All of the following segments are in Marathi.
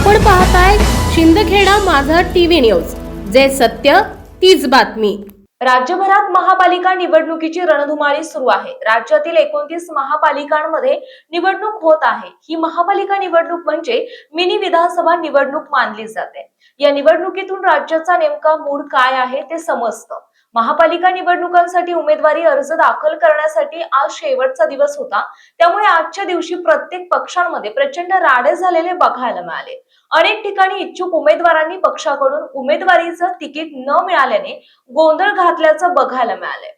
आपण पाहताय शिंदखेडा माझा टीव्ही न्यूज. जे सत्य तीच बातमी. राज्यभरात महापालिका निवडणुकीची रणधुमाळी सुरू आहे. राज्यातील एकोणतीस महापालिकांमध्ये निवडणूक होत आहे. ही महापालिका निवडणूक म्हणजे मिनी विधानसभा निवडणूक मानली जाते. या निवडणुकीतून राज्याचा नेमका मूड काय आहे ते समजतं. महापालिका निवडणुकांसाठी उमेदवारी अर्ज दाखल करण्यासाठी आज शेवटचा दिवस होता. त्यामुळे आजच्या दिवशी प्रत्येक पक्षांमध्ये प्रचंड राडे झालेले बघायला मिळाले. अनेक ठिकाणी इच्छुक उमेदवारांनी पक्षाकडून उमेदवारीचं तिकीट न मिळाल्याने गोंधळ घातल्याचं बघायला मिळालंय.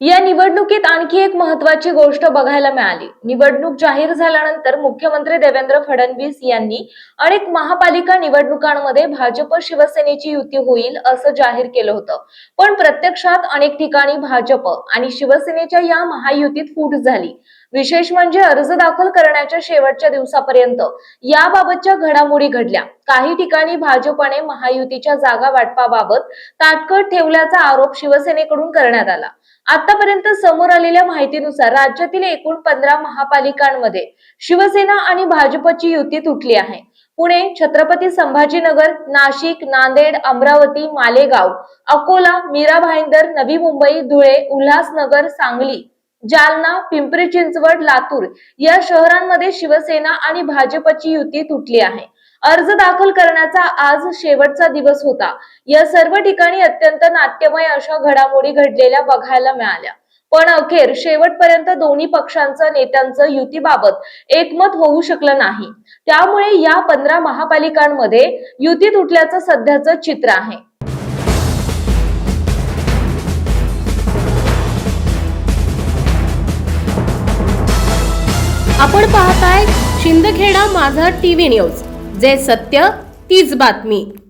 या निवडणुकीत आणखी एक महत्वाची गोष्ट बघायला मिळाली. निवडणूक जाहीर झाल्यानंतर मुख्यमंत्री देवेंद्र फडणवीस यांनी अनेक महापालिका निवडणुकांमध्ये भाजप शिवसेनेची युती होईल असं जाहीर केलं होतं. पण प्रत्यक्षात अनेक ठिकाणी भाजप आणि शिवसेनेच्या या महायुतीत फूट झाली. विशेष म्हणजे अर्ज दाखल करण्याच्या शेवटच्या दिवसापर्यंत याबाबतच्या घडामोडी घडल्या. काही ठिकाणी भाजपने महायुतीच्या जागा वाटपाबाबत ताटकट ठेवल्याचा आरोप शिवसेनेकडून करण्यात आला. आतापर्यंत समोर आलेल्या माहितीनुसार राज्यातील एकूण पंधरा महापालिकांमध्ये शिवसेना आणि भाजपची युती तुटली आहे. पुणे छत्रपती संभाजीनगर नाशिक नांदेड अमरावती मालेगाव अकोला मीरा भाईंदर नवी मुंबई धुळे उल्हासनगर सांगली जालना पिंपरी चिंचवड लातूर या शहरांमध्ये शिवसेना आणि भाजपची युती तुटली आहे. अर्ज दाखल करण्याचा आज शेवटचा दिवस होता. या सर्व ठिकाणी अत्यंत नाट्यमय अशा घडामोडी घडलेल्या बघायला मिळाल्या. पण अखेर शेवटपर्यंत दोन्ही पक्षांचं नेत्यांचं युतीबाबत एकमत होऊ शकलं नाही. त्यामुळे या पंधरा महापालिकांमध्ये युती तुटल्याचं सध्याचं चित्र आहे. आपण पाहताय शिंदखेडा माझा टीव्ही न्यूज. जे सत्य तीच बातमी.